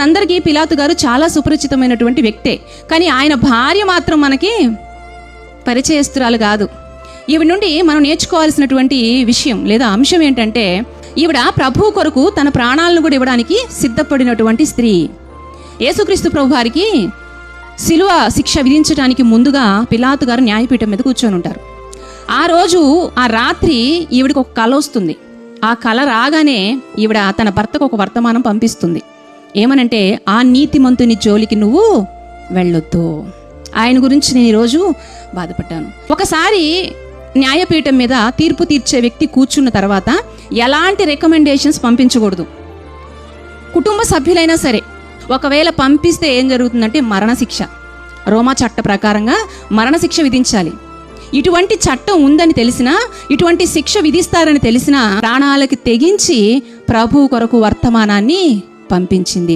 మనందరికీ పిలాతు గారు చాలా సుపరిచితమైనటువంటి వ్యక్తే. కానీ ఆయన భార్య మాత్రం మనకి పరిచయస్తురాలు కాదు. ఈవిడ నుండి మనం నేర్చుకోవాల్సినటువంటి విషయం లేదా అంశం ఏంటంటే ఈవిడ ప్రభు కొరకు తన ప్రాణాలను కూడా ఇవ్వడానికి సిద్ధపడినటువంటి స్త్రీ. యేసుక్రీస్తు ప్రభు వారికి శిలువ శిక్ష విధించడానికి ముందుగా పిలాతు గారు న్యాయపీఠం మీద కూర్చొని ఉంటారు. ఆ రోజు ఆ రాత్రి ఈవిడికి ఒక కళ వస్తుంది. ఆ కళ రాగానే ఈవిడ తన భర్తకు ఒక వర్తమానం పంపిస్తుంది. ఏమనంటే ఆ నీతిమంతుని జోలికి నువ్వు వెళ్ళొద్దు. ఆయన గురించి నేను ఈరోజు బాధపడ్డాను. ఒకసారి న్యాయపీఠం మీద తీర్పు తీర్చే వ్యక్తి కూర్చున్న తర్వాత ఎలాంటి రికమెండేషన్స్ పంపించకూడదు. కుటుంబ సభ్యులైనా సరే ఒకవేళ పంపిస్తే ఏం జరుగుతుందంటే మరణశిక్ష. రోమా చట్ట ప్రకారంగా మరణశిక్ష విధించాలి. ఇటువంటి చట్టం ఉందని తెలిసినా ఇటువంటి శిక్ష విధిస్తారని తెలిసినా ప్రాణాలకి తెగించి ప్రభు కొరకు వర్తమానాన్ని 潘秉钦的。